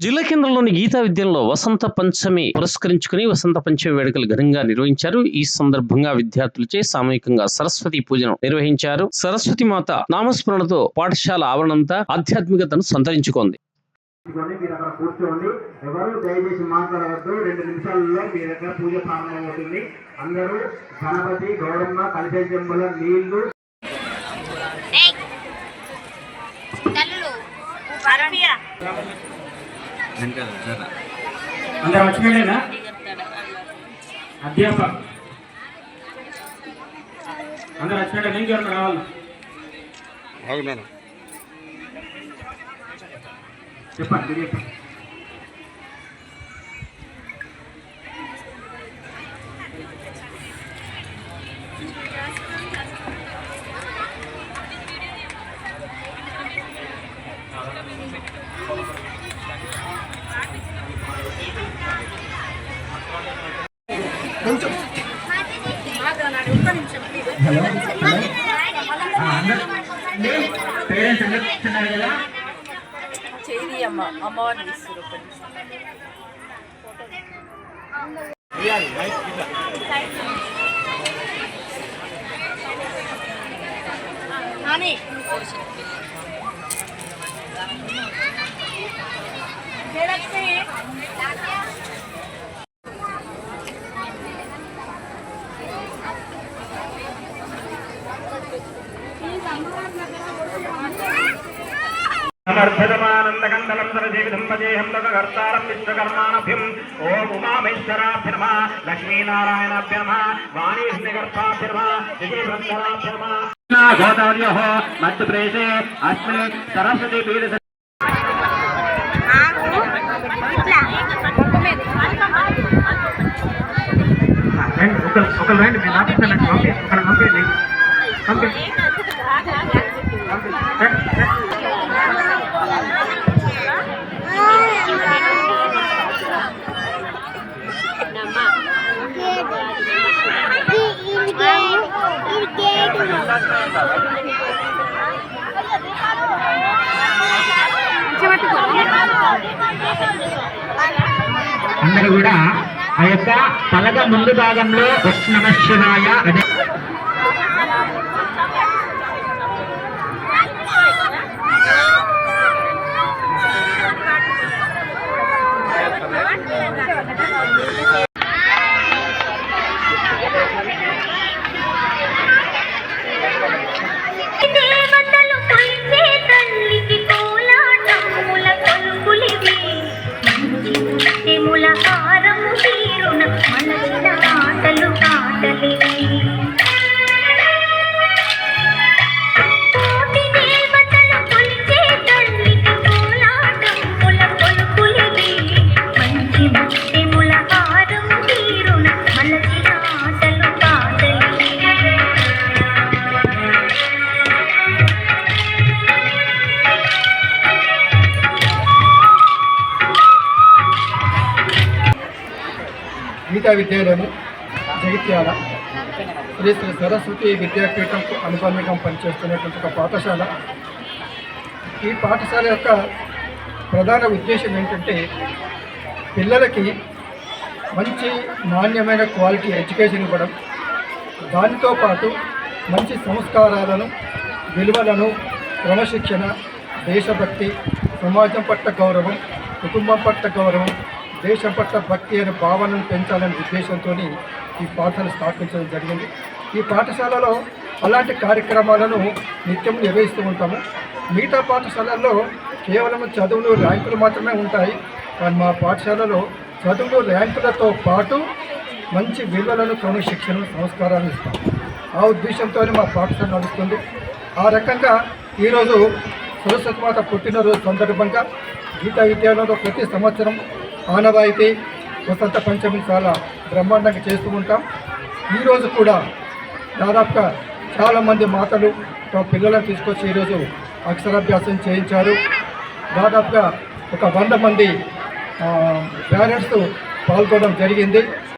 జిల్లా కేంద్రంలోని గీతా విద్యలో వసంత పంచమి పురస్కరించుకుని వసంత పంచమి వేడుకలు ఘనంగా నిర్వహించారు. ఈ సందర్భంగా విద్యార్థులచే సామూహికంగా సరస్వతి పూజను నిర్వహించారు. సరస్వతి మాత నామస్మరణతో పాఠశాల ఆవరణంతా ఆధ్యాత్మికతను సంతరించుకుంది. కూర్చొని మీరు అక్కడ కూర్చోండి. ఎవరు దయచేసి మాట్లాడవద్దు. రెండు నిమిషాలలో మీ దగ్గర పూజ ప్రారంభమవుతుంది అందరూ గణపతి గౌరమ్మ కలిసే చెంబుల నీళ్ళు. ఏయ్ తల్లులు పరమియా అందరూ వచ్చిపోయినా అధ్యాపక్ అందరూ వచ్చిపోయినా నేను ఎవరు రావాలి? చెప్పండి చెప్పండి. హలో హలో పేరెంట్స్ అందరూ కూర్చున్నారు కదా చేయి అమ్మ అమ్మవారిని తీస్తారు ఒక్క నిమిషం నాని సమర్థమానందకందలం సరజీవితం పదేహం లోకకర్తారం విశ్వకర్మాణభ్యం ఓం ఉమామేశ్వరాభ్యర్మ లక్ష్మీనారాయణాభ్యర్మ వాణీర్నిగర్భాభ్యర్మ విజయభ్రంధరాభ్యర్మ గోదావర్యో మధ్యప్రదేశే అస్మిన్ సరస్వతి పీఠ ఒకరు రండి మీరు ఆపిస్తానండి ఓకే. ఒకరు పంపేయండి అందరూ కూడా ఆ యొక్క పలక ముందు భాగంలో వచ్చిన నమ శివాయ అదే. గీతా విద్యాలయము జగిత్యాల శ్రీ శ్రీ సరస్వతి విద్యాపీఠం అనుబంధంగా పనిచేస్తున్నటువంటి ఒక పాఠశాల. ఈ పాఠశాల యొక్క ప్రధాన ఉద్దేశం ఏంటంటే పిల్లలకి మంచి నాణ్యమైన క్వాలిటీ ఎడ్యుకేషన్ ఇవ్వడం. దానితో పాటు మంచి సంస్కారాలను విలువలను క్రమశిక్షణ దేశభక్తి సమాజం పట్ల గౌరవం కుటుంబం పట్ల గౌరవం దేశం పట్ల భక్తి అనే భావనను పెంచాలనే ఉద్దేశంతో ఈ పాఠశాల స్థాపించడం జరిగింది. ఈ పాఠశాలలో అలాంటి కార్యక్రమాలను నిత్యం నిర్వహిస్తూ ఉంటాము. మిగతా పాఠశాలల్లో కేవలం చదువులు ర్యాంకులు మాత్రమే ఉంటాయి. కానీ మా పాఠశాలలో చదువులు ర్యాంకులతో పాటు మంచి విలువలను క్రమశిక్షణ సంస్కారాలు ఇస్తాం. ఆ ఉద్దేశంతో మా పాఠశాల నడుస్తుంది. ఆ రకంగా ఈరోజు సరస్వతి మాత పుట్టినరోజు సందర్భంగా గీతా విద్యాలయంలో ప్రతి సంవత్సరం ఆనవాయితీ వసంత పంచమి చాలా బ్రహ్మాండంగా చేస్తూ ఉంటాం. ఈరోజు కూడా దాదాపుగా చాలామంది మాతలు తమ పిల్లలను తీసుకొచ్చి ఈరోజు అక్షరాభ్యాసం చేయించారు. దాదాపుగా ఒక వంద మంది పేరెంట్స్ పాల్గొనడం జరిగింది.